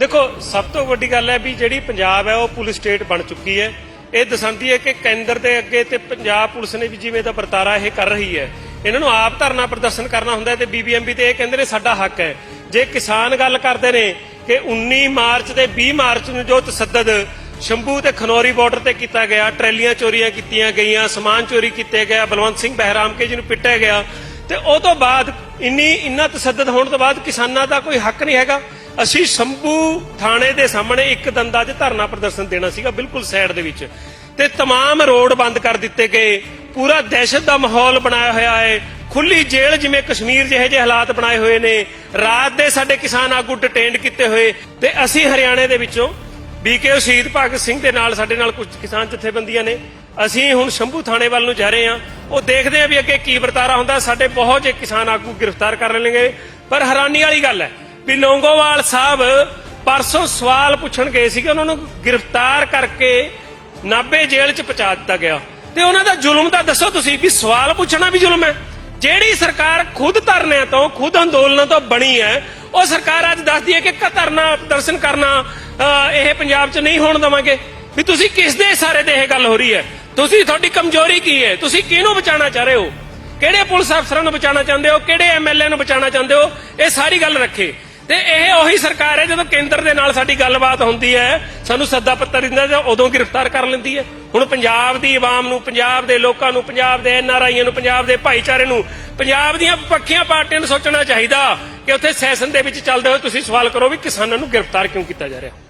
ਦੇਖੋ, ਸਭ ਤੋਂ ਵੱਡੀ ਗੱਲ ਹੈ ਵੀ ਜਿਹੜੀ ਪੰਜਾਬ ਹੈ, ਉਹ ਪੁਲਿਸ ਸਟੇਟ ਬਣ ਚੁੱਕੀ ਹੈ। ਇਹ ਦਰਸਾਉਂਦੀ ਹੈ ਕਿ ਕੇਂਦਰ ਦੇ ਅੱਗੇ ਤੇ ਪੰਜਾਬ ਪੁਲਿਸ ਨੇ ਵੀ ਜਿਵੇਂ ਦਾ ਵਰਤਾਰਾ ਇਹ ਕਰ ਰਹੀ ਹੈ। ਇਹਨਾਂ ਨੂੰ ਆਪ ਧਰਨਾ ਪ੍ਰਦਰਸ਼ਨ ਕਰਨਾ ਹੁੰਦਾ ਤੇ ਬੀਬੀਐਮਬੀ ਤੇ ਇਹ ਕਹਿੰਦੇ ਨੇ ਸਾਡਾ ਹੱਕ ਹੈ। ਜੇ ਕਿਸਾਨ ਗੱਲ ਕਰਦੇ ਨੇ ਕਿ 19 ਮਾਰਚ ਤੇ 20 ਮਾਰਚ ਨੂੰ ਜੋ ਤਸੱਦਦ ਸ਼ੰਭੂ ਤੇ ਖਨੌਰੀ ਬਾਰਡਰ ਤੇ ਕੀਤਾ ਗਿਆ, ਟਰੈਲੀਆਂ ਚੋਰੀਆਂ ਕੀਤੀਆਂ ਗਈਆਂ, ਸਮਾਨ ਚੋਰੀ ਕੀਤੇ ਗਿਆ, ਬਲਵੰਤ ਸਿੰਘ ਬਹਿਰਾਮਕੇ ਜੀ ਨੂੰ ਪਿੱਟਿਆ ਗਿਆ, ਤੇ ਉਹ ਤੋਂ ਬਾਅਦ ਇੰਨੀ, ਇੰਨਾ ਤਸੱਦਦ ਹੋਣ ਤੋਂ ਬਾਅਦ ਕਿਸਾਨਾਂ ਦਾ ਕੋਈ ਹੱਕ ਨਹੀਂ ਹੈਗਾ। ਅਸੀਂ ਸ਼ੰਭੂ ਥਾਣੇ ਦੇ ਸਾਹਮਣੇ ਇੱਕ ਦੰਦਾ 'ਚ ਧਰਨਾ ਪ੍ਰਦਰਸ਼ਨ ਦੇਣਾ ਸੀਗਾ ਬਿਲਕੁਲ ਸਾਈਡ ਦੇ ਵਿੱਚ ਤੇ तमाम ਰੋਡ ਬੰਦ ਕਰ ਦਿੱਤੇ ਗਏ ਪੂਰਾ ਦਹਿਸ਼ਤ ਦਾ ਮਾਹੌਲ ਬਣਾਇਆ ਹੋਇਆ ਹੈ ਖੁੱਲੀ ਜੇਲ੍ਹ ਜਿਵੇਂ ਕਸ਼ਮੀਰ ਜਿਹੇ ਜਿਹੇ ਹਾਲਾਤ ਬਣਾਏ ਹੋਏ ਨੇ ਰਾਤ ਦੇ ਸਾਡੇ ਕਿਸਾਨ ਆਗੂ ਡਿਟੇਨਡ ਕੀਤੇ ਹੋਏ ਤੇ ਅਸੀਂ ਹਰਿਆਣੇ ਦੇ ਵਿੱਚੋਂ ਬੀਕੇ ਸ਼ਹੀਦ ਭਗਤ ਸਿੰਘ ਦੇ ਨਾਲ ਸਾਡੇ ਨਾਲ ਕੁਝ ਕਿਸਾਨ ਜਥੇਬੰਦੀਆਂ ਨੇ ਅਸੀਂ ਹੁਣ ਸ਼ੰਭੂ ਥਾਣੇ ਵੱਲ ਨੂੰ ਜਾ ਰਹੇ ਹਾਂ ਉਹ ਦੇਖਦੇ ਆ ਵੀ ਅੱਗੇ ਕੀ ਵਰਤਾਰਾ ਹੁੰਦਾ ਸਾਡੇ ਬਹੁਤ ਜਿਹੇ ਕਿਸਾਨ ਆਗੂ ਗ੍ਰਿਫਤਾਰ ਕਰ ਲੈਣਗੇ ਪਰ ਹੈਰਾਨੀ ਵਾਲੀ ਗੱਲ ਹੈ ਵੀ ਲੌਂਗੋਵਾਲ ਸਾਹਿਬ ਪਰਸੋਂ ਸਵਾਲ ਪੁੱਛਣ ਗਏ ਸੀਗੇ, ਉਹਨਾਂ ਨੂੰ ਗ੍ਰਿਫਤਾਰ ਕਰਕੇ ਨਾਬੇ ਜੇਲ੍ਹ 'ਚ ਪਹੁੰਚਾ ਦਿੱਤਾ ਗਿਆ। ਤੇ ਉਹਨਾਂ ਦਾ ਜ਼ੁਲਮ ਤਾਂ ਦੱਸੋ ਤੁਸੀਂ ਵੀ ਸਵਾਲ ਪੁੱਛਣਾ ਵੀ ਜ਼ੁਲਮ ਹੈ। ਜਿਹੜੀ ਸਰਕਾਰ ਖੁਦ ਧਰਨਿਆਂ ਤੋਂ, ਖੁਦ ਅੰਦੋਲਨਾਂ ਤੋਂ ਬਣੀ ਹੈ, ਉਹ ਸਰਕਾਰ ਅੱਜ ਦੱਸਦੀ ਹੈ ਕਿ ਧਰਨਾ ਦਰਸ਼ਨ ਕਰਨਾ ਇਹ ਪੰਜਾਬ 'ਚ ਨਹੀਂ ਹੋਣ ਦਵਾਂਗੇ। ਵੀ ਤੁਸੀਂ ਕਿਸ ਦੇ ਸਾਰੇ ਤੇ ਇਹ ਗੱਲ ਹੋ ਰਹੀ ਹੈ? ਤੁਸੀਂ ਤੁਹਾਡੀ ਕਮਜ਼ੋਰੀ ਕੀ ਹੈ? ਤੁਸੀਂ ਕਿਹਨੂੰ ਬਚਾਉਣਾ ਚਾਹ ਰਹੇ ਹੋ? ਕਿਹੜੇ ਪੁਲਿਸ ਅਫਸਰਾਂ ਨੂੰ ਬਚਾਉਣਾ ਚਾਹੁੰਦੇ ਹੋ? ਕਿਹੜੇ ਐਮਐਲਏ ਨੂੰ ਬਚਾਉਣਾ ਚਾਹੁੰਦੇ ਹੋ? ਇਹ ਸਾਰੀ ਗੱਲ ਰੱਖੇ। ਤੇ ਇਹ ਉਹੀ ਸਰਕਾਰ ਹੈ ਜਦੋਂ ਕੇਂਦਰ ਦੇ ਨਾਲ ਸਾਡੀ ਗੱਲਬਾਤ ਹੁੰਦੀ ਹੈ, ਸਾਨੂੰ ਸੱਦਾ ਪੱਤਰ ਦਿੰਦਾ ਜਾਂ ਉਦੋਂ ਗ੍ਰਿਫਤਾਰ ਕਰ ਲੈਂਦੀ ਹੈ। ਹੁਣ ਪੰਜਾਬ ਦੀ ਆਵਾਮ ਨੂੰ, ਪੰਜਾਬ ਦੇ ਲੋਕਾਂ ਨੂੰ, ਪੰਜਾਬ ਦੇ ਐਨਆਰਆਈਆਂ ਨੂੰ, ਪੰਜਾਬ ਦੇ ਭਾਈਚਾਰੇ ਨੂੰ, ਪੰਜਾਬ ਦੀਆਂ ਪੱਖੀਆਂ ਪਾਰਟੀਆਂ ਨੂੰ ਸੋਚਣਾ ਚਾਹੀਦਾ ਕਿ ਉੱਥੇ ਸੈਸ਼ਨ ਦੇ ਵਿੱਚ ਚੱਲਦੇ ਹੋਏ ਤੁਸੀਂ ਸਵਾਲ ਕਰੋ ਵੀ ਕਿਸਾਨਾਂ ਨੂੰ ਗ੍ਰਿਫਤਾਰ ਕਿਉਂ ਕੀਤਾ ਜਾ ਰਿਹਾ।